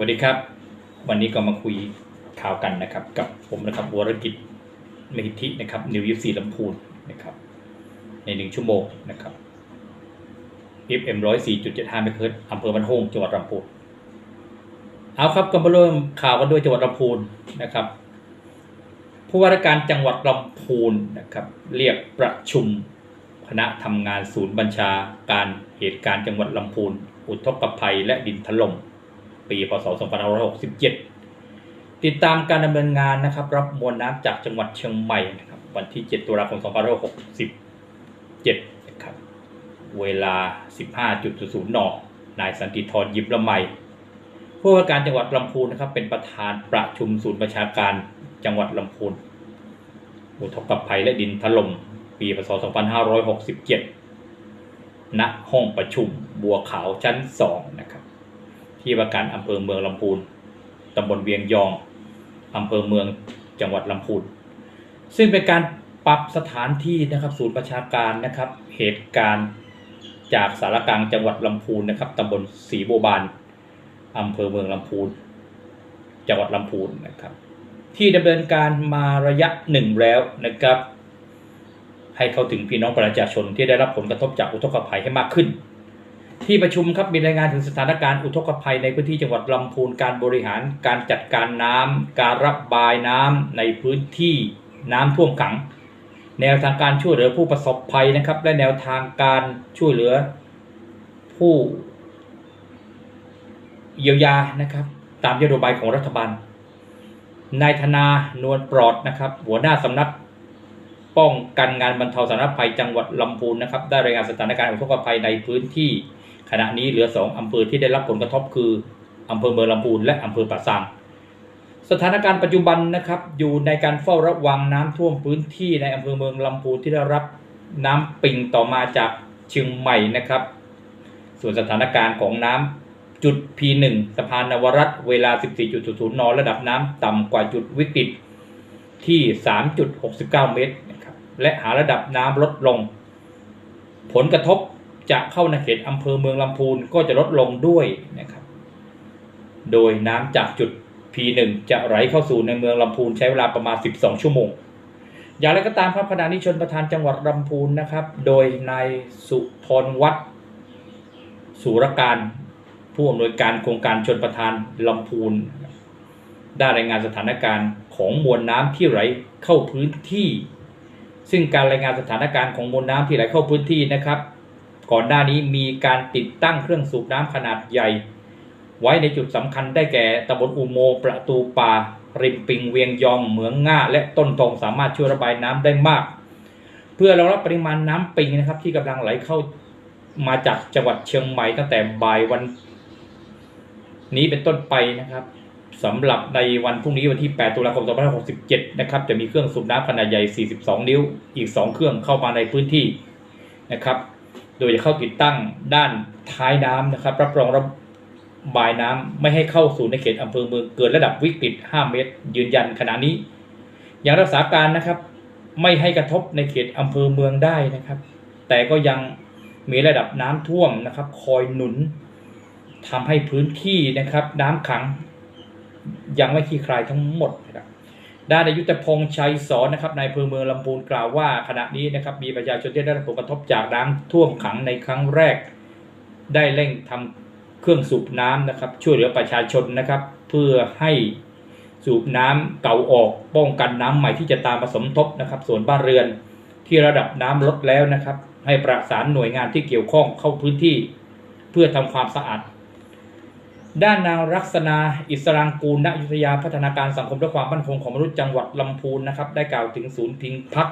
วัสดีครับ วันนี้ก็มาคุยข่าวกันนะครับ กับผมนะครับวรกิจเมหิทธินะครับนิวยิสีลำพูนนะครับ ในหนึ่งชั่วโมงนะครับ FM ร้อยสี่จุดเจ็ดห้าเมกะเฮิรตซ์อำเภอบ้านโฮงจังหวัดลำพูนเอาครับก็มาเริ่มข่าวกันด้วยจังหวัดลำพูนนะครับ ผู้ว่าราชการจังหวัดลำพูนนะครับ เรียกประชุมคณะทำงานศูนย์บัญชาการเหตุการณ์จังหวัดลำพูน อุทกภัยและดินถล่ม ปีพศ 2567 ติดตามการดำเนินงานนะครับ รับมวลน้ำจากจังหวัดเชียงใหม่นะครับวันที่ 7 ตุลาคม 2567นะครับเวลา 15.00นนายสันติธรยิบละไมผู้ว่าการจังหวัดลำพูนนะครับ เป็นประธานประชุมศูนย์ประชาการจังหวัดลำพูนอุทกภัยและดินถล่มปีพศ 2567 ณ ห้องประชุมบัวขาวชั้น 2 นะครับ ที่ว่าการอำเภอเมืองลำพูนตำบลเวียงยองอำเภอเมืองจังหวัดลำพูนซึ่งเป็นการปรับสถานที่นะครับศูนย์ประชาการนะครับ เหตุการณ์จากสารกลางจังหวัดลำพูนนะครับตำบลศรีโบบานอำเภอเมืองลำพูนจังหวัดลำพูนนะครับ ที่ดำเนินการมาระยะหนึ่งแล้วนะครับ ให้เข้าถึงพี่น้องประชาชนที่ได้รับผลกระทบจากอุทกภัยให้มากขึ้น ที่ประชุมครับมีรายงานถึงสถานการณ์อุทกภัยในพื้นที่จังหวัดลำพูนการบริหารการจัดการน้ำการระบายน้ำในพื้นที่น้ำท่วมขัง แนวทางการช่วยเหลือผู้ประสบภัยนะครับ และแนวทางการช่วยเหลือผู้เยียวยานะครับ ตามนโยบายของรัฐบาลนายธนานวลปลอดนะครับ หัวหน้าสำนักป้องกันงานบรรเทาสาธารณภัยจังหวัดลำพูนนะครับ ได้รายงานสถานการณ์อุทกภัยในพื้นที่ ขณะนี้เหลือ2องอำเภอที่ได้รับผลกระทบคืออำเภอเมืองลำพูนและอำเภอป่าซางสถานการณ์ปัจจุบันนะครับอยู่ในการเฝ้าระวังน้ำท่วมพื้นที่ในอำเภอเมืองลำพูนที่ได้รับน้ำปิงต่อมาจากเชียงใหม่นะครับ ส่วนสถานการณ์ของน้ำจุด P1 สะพานนวรัตเวลา 14.00 น ระดับน้ำต่ำกว่าจุดวิกฤตที่ 3.69 เมตรนะครับและหาระดับน้ำลดลง ผลกระทบ จะเข้าในเขตอำเภอเมืองลำพูนก็จะลดลงด้วยนะครับ โดยน้ำจากจุด P1 จะไหลเข้าสู่ในเมืองลำพูนใช้เวลาประมาณ 12 ชั่วโมง อย่างไรก็ตามครับขณะนี้ชนประธานจังหวัดลำพูนนะครับ โดยนายสุพรวัฒน์สุรการผู้อำนวยการโครงการชนประธานลำพูน ได้รายงานสถานการณ์ของมวลน้ำที่ไหลเข้าพื้นที่ ซึ่งการรายงานสถานการณ์ของมวลน้ำที่ไหลเข้าพื้นที่นะครับ ก่อนหน้านี้มีการติดตั้งเครื่องสูบน้ำขนาดใหญ่ ไว้ในจุดสำคัญได้แก่ตำบลอุโมงประตูป่า ริมปิงเวียงยองเหมืองง่า และต้นทงสามารถช่วยระบายน้ำได้มาก เพื่อรองรับปริมาณน้ำปิงนะครับ ที่กำลังไหลเข้ามาจากจังหวัดเชียงใหม่ตั้งแต่บ่ายวัน นี้เป็นต้นไปนะครับสำหรับในวันพรุ่งนี้วันที่ 8 ตุลาคม 2567 นะครับ จะมีเครื่องสูบน้ำขนาดใหญ่ 42 นิ้ว อีก 2 เครื่องเข้ามาในพื้นที่นะครับ โดยจะเข้าติดตั้งด้านท้ายน้ำนะครับ รับรองระบายน้ำไม่ให้เข้าสู่ในเขตอำเภอเมืองเกินระดับวิกฤต 5 เมตร ยืนยันขณะนี้ อย่างรักษาการนะครับ ไม่ให้กระทบในเขตอำเภอเมืองได้นะครับ แต่ก็ยังมีระดับน้ำท่วมนะครับ คอยหนุนทำให้พื้นที่นะครับ น้ำขัง ยังไม่คลี่คลายทั้งหมดนะครับ ด้านนายยุทธพงษ์ชัยสอนนะครับนายอำเภอเมืองลำพูนกล่าวว่าขณะนี้นะครับมีประชาชนที่ได้รับผลกระทบจากน้ำท่วมขังในครั้งแรก ได้เร่งทำเครื่องสูบน้ำนะครับ ช่วยเหลือประชาชนนะครับ เพื่อให้สูบน้ำเก่าออกป้องกันน้ำใหม่ที่จะตามมาสมทบนะครับ ส่วนบ้านเรือนที่ระดับน้ำลดแล้วนะครับ ให้ประสานหน่วยงานที่เกี่ยวข้องเข้าพื้นที่ เพื่อทำความสะอาด ด้านนางรักษณาอิสรางกูลณยุธยาพัฒนาการสังคมและความมั่นคงของมนุษย์จังหวัดลำพูนนะครับ ได้กล่าวถึงศูนย์พิงพัก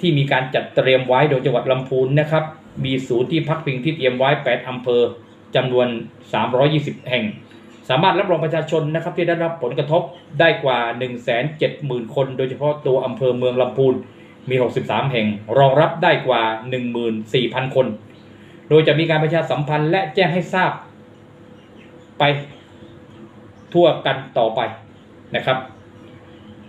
ที่มีการจัดเตรียมไว้โดยจังหวัดลำพูนนะครับ มีศูนย์ที่พักพิงที่เตรียมไว้ 8อำเภอจำนวน 320 แห่ง สามารถรับรองประชาชนนะครับที่ได้รับผลกระทบได้กว่า 170,000 คน โดยเฉพาะตัวอำเภอเมืองลำพูนมี 63 แห่ง รองรับได้กว่า 14,000 คน โดยจะมีการประชาสัมพันธ์และแจ้งให้ทราบ ไปทั่วกันต่อไปนะครับ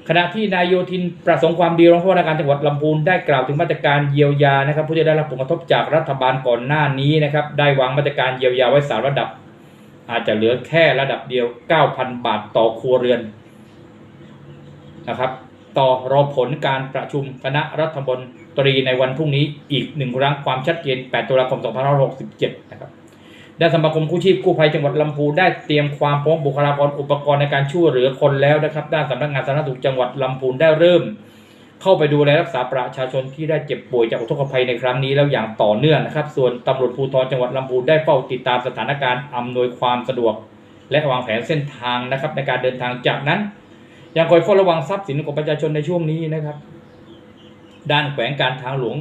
ขณะที่นายโยธินประสงค์ความดีรองผู้ว่าราชการจังหวัดลำพูนได้กล่าวถึงมาตรการเยียวยานะครับผู้ที่ได้รับผลกระทบจากรัฐบาลก่อนหน้านี้นะครับ ได้วางมาตรการเยียวยาไว้สามระดับ อาจจะเหลือแค่ระดับเดียว 9,000 บาทต่อครัวเรือนนะครับ ต่อรอผลการประชุมคณะรัฐมนตรีในวันพรุ่งนี้อีกหนึ่งครั้งความชัดเจน 8 ตุลาคม 2567 นะครับ ด้านสมาคมกู้ชีพกู้ภัยจังหวัดลำพูนได้เตรียมความพร้อมบุคลากรอุปกรณ์ในการช่วยเหลือคนแล้วนะครับด้านสำนักงานสาธารณสุขจังหวัดลำพูนได้เริ่ม เข้าไปดูแลรักษาประชาชนที่ได้เจ็บป่วยจากอุทกภัยในครั้งนี้แล้วอย่างต่อเนื่องนะครับ ส่วนตำรวจภูธรจังหวัดลำพูนได้เฝ้าติดตามสถานการณ์อำนวยความสะดวก และวางแผนเส้นทางนะครับในการเดินทางจากนั้นยังคอยเฝ้าระวังทรัพย์สินของประชาชนในช่วงนี้นะครับ ด้านแขวงการทางหลวง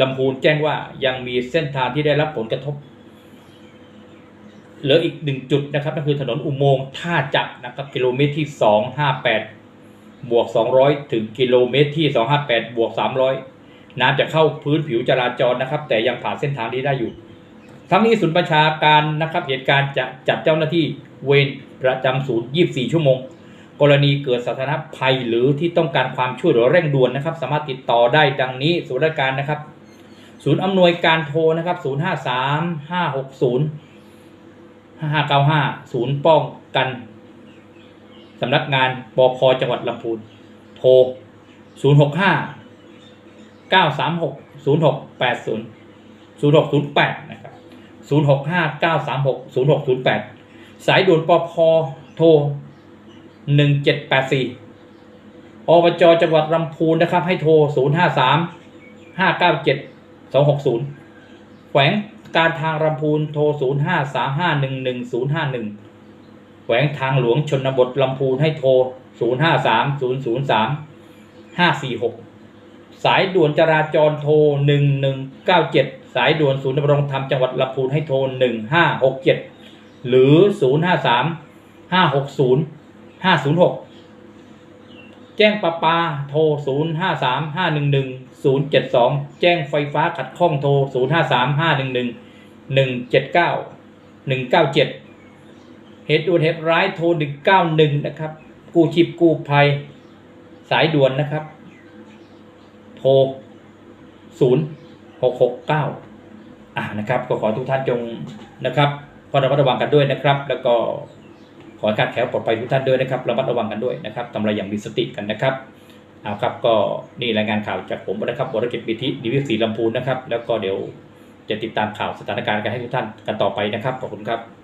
ลำพูนแจ้งว่ายังมีเส้นทางที่ได้รับผลกระทบ เหลืออีกหนึ่งจุดนะครับนั่นคือถนนอุโมงค์ท่าจักรนะครับกิโลเมตรที่สองห้าแปดบวกสองร้อยถึงกิโลเมตรที่สองห้าแปดบวกสามร้อยน้ำจะเข้าพื้นผิวจราจรนะครับ แต่ยังผ่านเส้นทางนี้ได้อยู่ ทั้งนี้ศูนย์ประชาการนะครับเหตุการณ์จะจัดเจ้าหน้าที่เวรประจำศูนย์ 24 ชั่วโมง กรณีเกิดสถานภัยหรือที่ต้องการความช่วยเหลือเร่งด่วนนะครับ สามารถติดต่อได้ดังนี้ศูนย์ราชการนะครับ ศูนย์อำนวยการโทรนะครับ 053 560 5595ศูนย์ป้องกันสำนักงานปพจังหวัดลำพูน โทร065 936 0680 0608นะครับ065 936 0608สายด่วนปพโทร1784อบจจังหวัดลำพูนนะครับ ให้โทร053 597 260แขวง การทางลำพูนโทร 0535111051 แขวงทางหลวงชนบทลำพูนให้โทร 053003 546 สายด่วนจราจรโทร 1197 สายด่วนศูนย์ดำรงธรรมจังหวัดลำพูนให้โทร 1567 หรือ 053 560 506 แจ้งประปาโทร 053 511 072 แจ้งไฟฟ้าขัดข้องโทร 053 511 179 197 เหตุด่วนเหตุร้ายโทร 191 นะครับ กู้ชีพกู้ภัยสายด่วนนะครับ โทร 0669 อ่านะครับ ก็ขอทุกท่านจงนะครับเฝ้าระมัดระวังกันด้วยนะครับ แล้วก็ขอการแขวปลอดภัยทุกท่านด้วยนะครับระมัดระวังกันด้วยนะครับทำอะไรอย่างมีสติกันนะครับ เอาครับก็นี่รายงานข่าวจากผมนะครับวรกิจบิธิดีวิสีลำพูนนะครับ แล้วก็เดี๋ยวจะติดตามข่าวสถานการณ์กันให้ทุกท่านกันต่อไปนะครับขอบคุณครับ